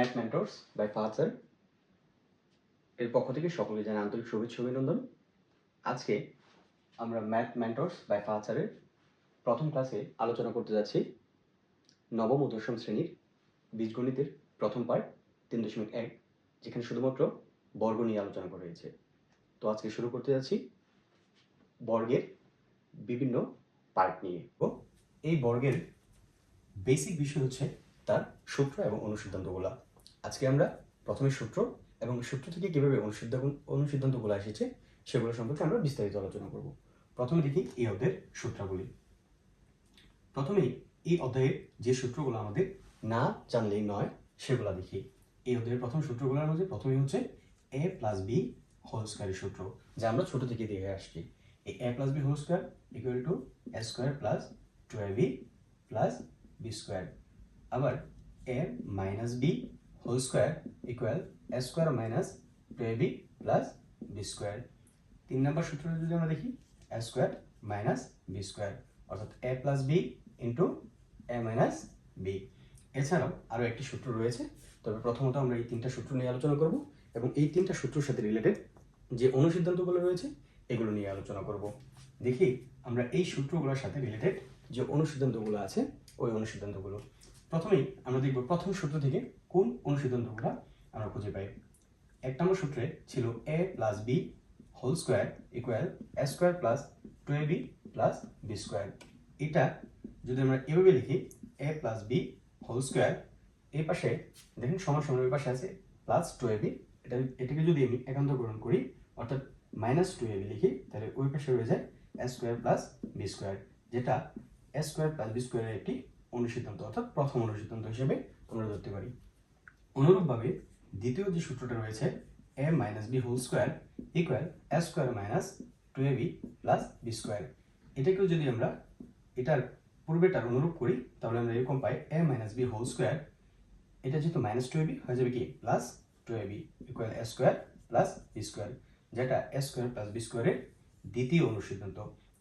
Math mentors by Fahad এর পক্ষ থেকে সকলে জানাই আন্তরিক শুভেচ্ছা অভিনন্দন। আজকে আমরা ম্যাথ মেন্টরস বাই ফাহাদ প্রথম ক্লাসে আলোচনা করতে যাচ্ছি। নবম ও দশম শ্রেণির বীজগণিতের প্রথম পার্ট তিন দশমিক এক, যেখানে শুধুমাত্র বর্গ নিয়ে আলোচনা করা হয়েছে। তো আজকে শুরু করতে যাচ্ছি বর্গের বিভিন্ন পার্ট নিয়ে। ও এই বর্গের বেসিক বিষয় হচ্ছে তার সূত্র এবং অনুসিদ্ধান্তগুলা। আজকে আমরা প্রথমে সূত্র এবং সূত্র থেকে কীভাবে অনুসিদ্ধান্ত অনুসিদ্ধান্তগুলো এসেছে সেগুলো সম্পর্কে আমরা বিস্তারিত আলোচনা করব। প্রথমে দেখি এই অধ্যায়ের সূত্রগুলি। প্রথমেই এই অধ্যায়ের যে সূত্রগুলো আমাদের না জানলেই নয়, সেগুলো দেখি। এই অধ্যায়ের প্রথম সূত্রগুলোর মধ্যে প্রথমেই হচ্ছে এ প্লাস বি হোল স্কোয়ারের সূত্র, যা আমরা ছোট থেকে দেখে আসছি। এই A plus B whole square equal to A square plus two A B plus B square. আবার A minus B whole square equal A square minus two A B plus B square তিন নম্বর সূত্রটা যদি আমরা দেখি A square minus B square অর্থাৎ A plus B into A minus B এছাড়াও আরও একটি সূত্র রয়েছে, তবে প্রথমত আমরা এই তিনটা সূত্র নিয়ে আলোচনা করব এবং এই তিনটা সূত্রের সাথে রিলেটেড যে অনুসিদ্ধান্তগুলো রয়েছে, এগুলো নিয়ে আলোচনা করব। দেখি আমরা এই সূত্রগুলোর সাথে রিলেটেড যে অনুসিদ্ধান্তগুলো আছে, ওই অনুসিদ্ধান্তগুলো। প্রথমেই আমরা দেখব প্রথম সূত্র থেকে কোন অনুশীলন অনুসিদ্ধান্তগুলো আমরা খুঁজে পাই। এক নম্বর সূত্রে ছিল A plus B whole square equal A square plus two A B plus B square এটা যদি আমরা এভাবে লিখি A plus B whole square এই পাশে দেখুন সমান সমান পাশে আছে প্লাস টু এ বি এটা এটাকে যদি আমি একান্ত একান্তকরণ করি, অর্থাৎ মাইনাস টু এ বি লিখি, তাহলে ওই পাশে রয়ে যায় A square plus B square যেটা এ স্কোয়ার প্লাস বি স্কোয়ারের একটি অনুসিদ্ধান্ত, অর্থাৎ প্রথম অনুসিদ্ধান্ত হিসেবে আমরা ধরতে পারি। অনুরূপভাবে দ্বিতীয় যে সূত্রটা রয়েছে A minus B whole square equal A square minus two A B plus B square এটাকেও যদি আমরা এটার পূর্বেটার অনুরূপ করি, তাহলে আমরা এরকম পাই A minus B whole square এটা যেহেতু মাইনাস টু এ বি হয়ে যাবে কি? Plus two A B equal A square plus B square যেটা এ স্কোয়ার প্লাস বি স্কোয়ারের দ্বিতীয় অনুসিদ্ধান্ত।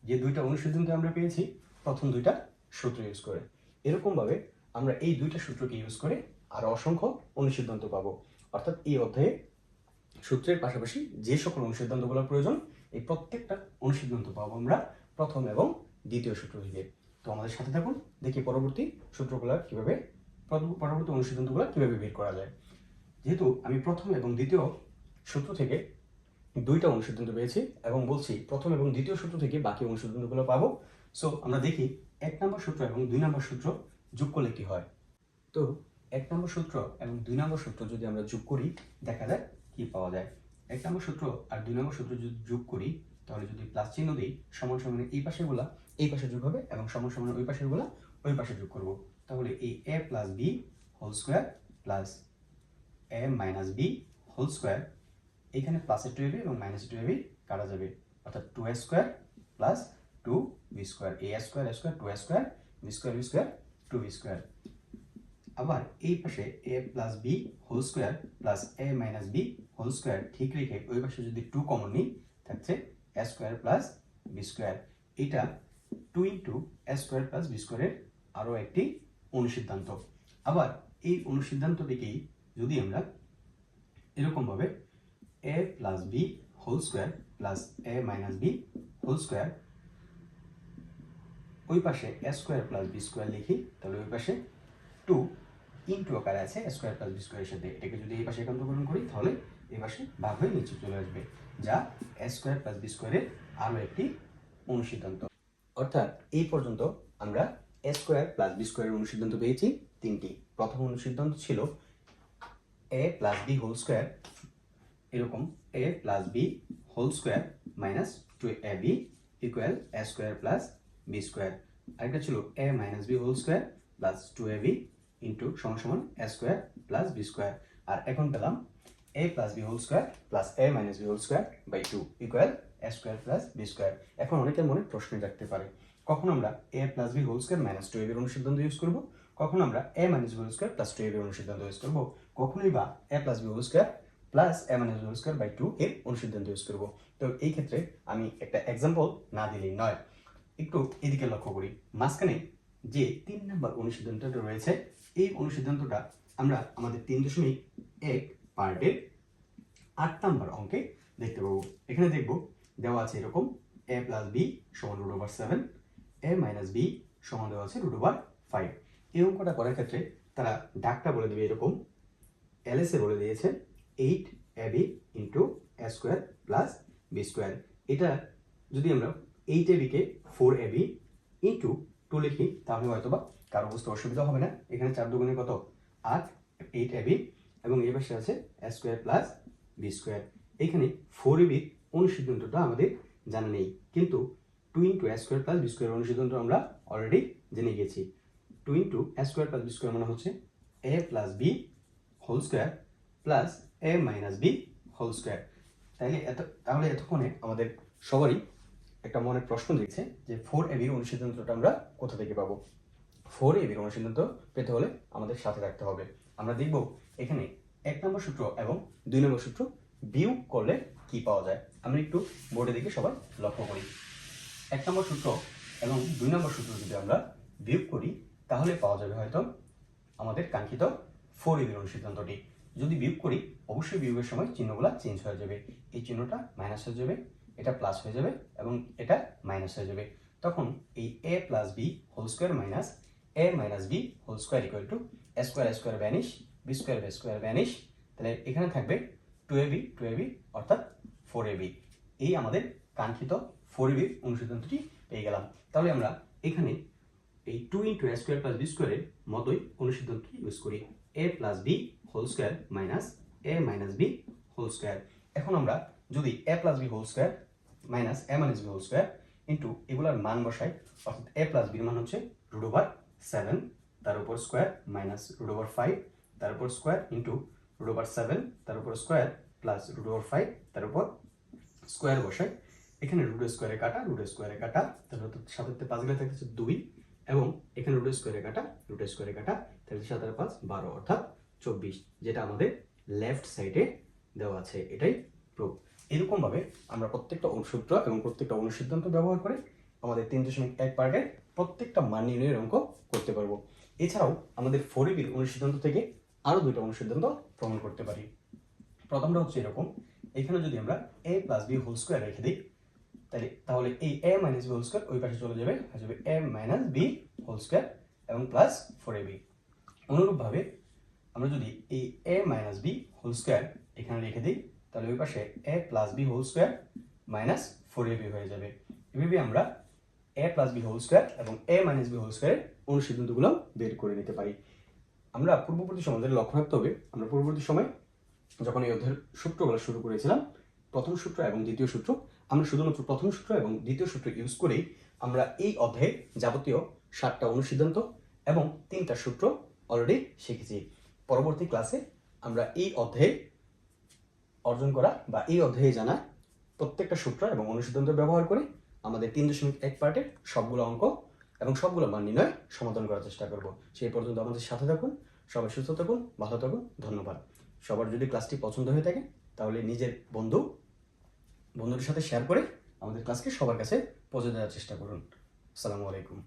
যে দুইটা অনুসিদ্ধান্ত আমরা পেয়েছি, প্রথম দুইটা সূত্র ইউজ করে এরকমভাবে আমরা এই দুইটা সূত্রকে ইউজ করে আরও অসংখ্য অনুসিদ্ধান্ত পাবো। অর্থাৎ এই অধ্যায়ে সূত্রের পাশাপাশি যে সকল অনুসিদ্ধান্তগুলোর প্রয়োজন, এই প্রত্যেকটা অনুসিদ্ধান্ত পাবো আমরা প্রথম এবং দ্বিতীয় সূত্র থেকে। তো আমাদের সাথে থাকুন, দেখি পরবর্তী সূত্রগুলো কীভাবে, পর- পরবর্তী অনুসিদ্ধান্তগুলো কীভাবে বের করা যায়। যেহেতু আমি প্রথম এবং দ্বিতীয় সূত্র থেকে দুইটা অনুসিদ্ধান্ত পেয়েছি এবং বলছি প্রথম এবং দ্বিতীয় সূত্র থেকে বাকি অনুসিদ্ধান্তগুলো পাবো সো আমরা দেখি এক নম্বর সূত্র এবং দুই নম্বর সূত্র যোগ করলে কি হয়। তো এক নম্বর সূত্র এবং দুই নম্বর সূত্র যদি আমরা যোগ করি, দেখা যায় কি পাওয়া যায়। এক নম্বর সূত্র আর দুই নম্বর সূত্র যদি যোগ করি, তাহলে যদি প্লাস চিহ্ন দিই, সমান সমান এই পাশেগুলা এই পাশে যোগ হবে এবং সমান সমান ওই পাশের পাশেরগুলা ওই পাশে যোগ করব। তাহলে এই A plus B whole square plus A minus B whole square এখানে প্লাসের টু এবি এবং মাইনাস টু এবি কাটা যাবে। অর্থাৎ two A square plus two B square A square A square two A square B square B square two B square আবার এই পাশে A plus B whole square plus A minus B whole square ঠিক রেখে ওই পাশে যদি two common নিই, থাকছে A square plus B square এটা two into A square plus B স্কোয়ারের আরও একটি অনুসিদ্ধান্ত। আবার এই অনুসিদ্ধান্তটিকেই যদি আমরা এরকমভাবে A plus B whole square plus A minus B whole square ওই পাশে A square plus B square লিখি, তাহলে ওই পাশে টু ইন্টু আকারে আছে স্কোয়ার প্লাস বি স্কোয়ারের সাথে। এটাকে যদি এই পাশে একান্তকরণ করি, তাহলে এই পাশে ভাগ হয়ে নিচে চলে আসবে, যা স্কোয়ার প্লাস বি স্কোয়ারের আরও একটি অনুসিদ্ধান্ত। অর্থাৎ এই পর্যন্ত আমরা এ স্কোয়ার প্লাস বি স্কোয়ারের অনুসিদ্ধান্ত পেয়েছি, তিনটি। প্রথম অনুসিদ্ধান্ত ছিল A plus B whole square এরকম A plus B whole square minus two A B equal A square plus B square আরেকটা ছিল A minus B whole square plus two A B into সমান সমান A square plus B square আর এখন পেলাম A plus B whole square plus A minus B whole square by two equal A square plus B square এখন অনেকের মনে প্রশ্ন রাখতে পারে, কখন আমরা A plus B whole square minus two A বির অনুসিদ্ধান্ত ইউজ করব? কখন আমরা A minus B whole square plus two A বির অনুসিদ্ধান্ত ইউজ করব? কখনই বা A plus B whole square plus A minus whole square by two এর অনুসিদ্ধান্ত ইউজ করব। তো এই ক্ষেত্রে আমি একটা এক্সাম্পল না দিলেই নয়, একটু এদিকে লক্ষ্য করি, মাঝখানে যে তিন নাম্বার অনুসিদ্ধান্তটা রয়েছে, এই অনুসিদ্ধান্তটা আমরা আমাদের তিন দশমিক এক পার্টের আট নাম্বার অঙ্কে দেখতে পাবো। এখানে দেখব, দেওয়া আছে এরকম এ প্লাস বি সমান root over seven A minus B সমান দেওয়া আছে রুট ওভার ফাইভ এই অঙ্কটা করার ক্ষেত্রে তারা ডাকটা বলে দেবে এরকম এলএসএ বলে দিয়েছে eight A B into A square plus B square এটা যদি আমরা eight A bike four A B into two লিখি, তাহলে হয়তো বা কারও বুঝতে অসুবিধা হবে না। এখানে চার দুগুণে কত? আট, এইট এ বি, এবং এই পাশে আছে A square plus B square. এখানে ফোর এ বির অনুসিদ্ধান্তটা আমাদের জানা নেই, কিন্তু two into A square plus B square অনুসিদ্ধান্ত আমরা অলরেডি জেনে গেছি। Two into A square plus B square মানে হচ্ছে A plus B whole square plus A minus B whole square. তাইলে এত তাহলে এতক্ষণে আমাদের সবারই একটা মনে প্রশ্ন দিচ্ছে যে ফোর এ বির অনুসিদ্ধান্তটা আমরা কোথা থেকে পাবো? ফোর এ বির অনুসিদ্ধান্ত পেতে হলে আমাদের সাথে রাখতে হবে। আমরা দেখব এখানে এক নম্বর সূত্র এবং দুই নম্বর সূত্র বিয়োগ করলে কি পাওয়া যায়? আমরা একটু বোর্ডের দিকে সবাই লক্ষ্য করি। এক নম্বর সূত্র এবং দুই নম্বর সূত্র যদি আমরা বিয়োগ করি, তাহলে পাওয়া যাবে হয়তো আমাদের কাঙ্ক্ষিত ফোর এবির অনুসিদ্ধান্তটি। যদি বিয়োগ করি, অবশ্যই বিয়োগের সময় চিহ্নগুলো চেঞ্জ হয়ে যাবে। এই চিহ্নটা মাইনাস হয়ে যাবে। এটা প্লাস হয়ে যাবে এবং এটা মাইনাস হয়ে যাবে। তখন এই A plus B whole square minus A minus B whole square equal to A square square vanish B square B square vanish তাহলে এখানে থাকবে two A B two A B অর্থাৎ ফোর এ বি এই আমাদের কাঙ্ক্ষিত ফোর এ বির অনুসিদ্ধান্তটি পেয়ে গেলাম। তাহলে আমরা এখানে এই two into A square plus B স্কোয়ারের মতোই অনুসিদ্ধান্তটি ইউজ করি। A plus B whole square minus A minus B whole square এখন আমরা যদি A plus B whole square minus A minus B whole square into এগুলার মান বসাই, অর্থাৎ এ প্লাস বির মান হচ্ছে রুট ওভার সেভেন তার উপর square minus root over five তার উপর square into root over seven তার উপর square plus root over five তার উপর স্কোয়ার বসাই। এখানে রুট স্কোয়ারে কাটা রুট স্কোয়ারে কাটা তাহলে তো সাতাত্তর পাঁচ গেলে থাকতেছে দুই, এবং এখানে রুট স্কোয়ারে কাটা রুট স্কোয়ারে কাটা তাহলে সাত আর পাঁচ বারো, অর্থাৎ চব্বিশ, যেটা আমাদের লেফট সাইডে দেওয়া আছে, এটাই প্রুফ এরকমভাবে আমরা প্রত্যেকটা সূত্র এবং প্রত্যেকটা অনুসিদ্ধান্ত ব্যবহার করে আমাদের তিন দশমিক এক পার্টের প্রত্যেকটা মান নির্ণয়ের অঙ্ক করতে পারব। এছাড়াও আমাদের ফোরিবির অনুসিদ্ধান্ত থেকে আরও দুইটা অনুসিদ্ধান্ত প্রমাণ করতে পারি। প্রথমটা হচ্ছে এরকম। এখানে যদি আমরা A plus B whole square রেখে দিই, তাহলে তাহলে এই A minus B whole square ওই পাশে চলে যাবে হয়ে যাবে A minus B whole square এবং প্লাস ফোর এ বি অনুরূপভাবে আমরা যদি এই A minus B whole square এখানে রেখে দিই তাহলে ওই পাশে A plus B whole square minus four A B হয়ে যাবে। এভাবে আমরা A plus B whole square এবং এ মাইনাস বি হোল স্কোয়ারের অনুসিদ্ধান্তগুলো বের করে নিতে পারি। আমরা পূর্ববর্তী সময় আমাদের লক্ষ্য রাখতে হবে, আমরা পূর্ববর্তী সময় যখন এই অধ্যায়ের সূত্রগুলো শুরু করেছিলাম, প্রথম সূত্র এবং দ্বিতীয় সূত্র, আমরা শুধুমাত্র প্রথম সূত্র এবং দ্বিতীয় সূত্র ইউজ করেই আমরা এই অধ্যায়ে যাবতীয় সাতটা অনুসিদ্ধান্ত এবং তিনটা সূত্র অলরেডি শিখেছি। পরবর্তী ক্লাসে আমরা এই অধ্যায়ে অর্জন করা বা এই অধ্যায়ে জানা প্রত্যেকটা সূত্র এবং অনুসিদ্ধান্ত ব্যবহার করে আমাদের তিন দশমিক এক পার্টের সবগুলো অঙ্ক এবং সবগুলো মান নির্ণয় সমাধান করার চেষ্টা করব। সেই পর্যন্ত আমাদের সাথে থাকুন, সবাই সুস্থ থাকুন, ভালো থাকুন, ধন্যবাদ। সবার যদি ক্লাসটি পছন্দ হয়ে থাকে, তাহলে নিজের বন্ধু, বন্ধুদের সাথে শেয়ার করে আমাদের ক্লাসকে সবার কাছে পৌঁছে দেওয়ার চেষ্টা করুন। আসসালামু আলাইকুম।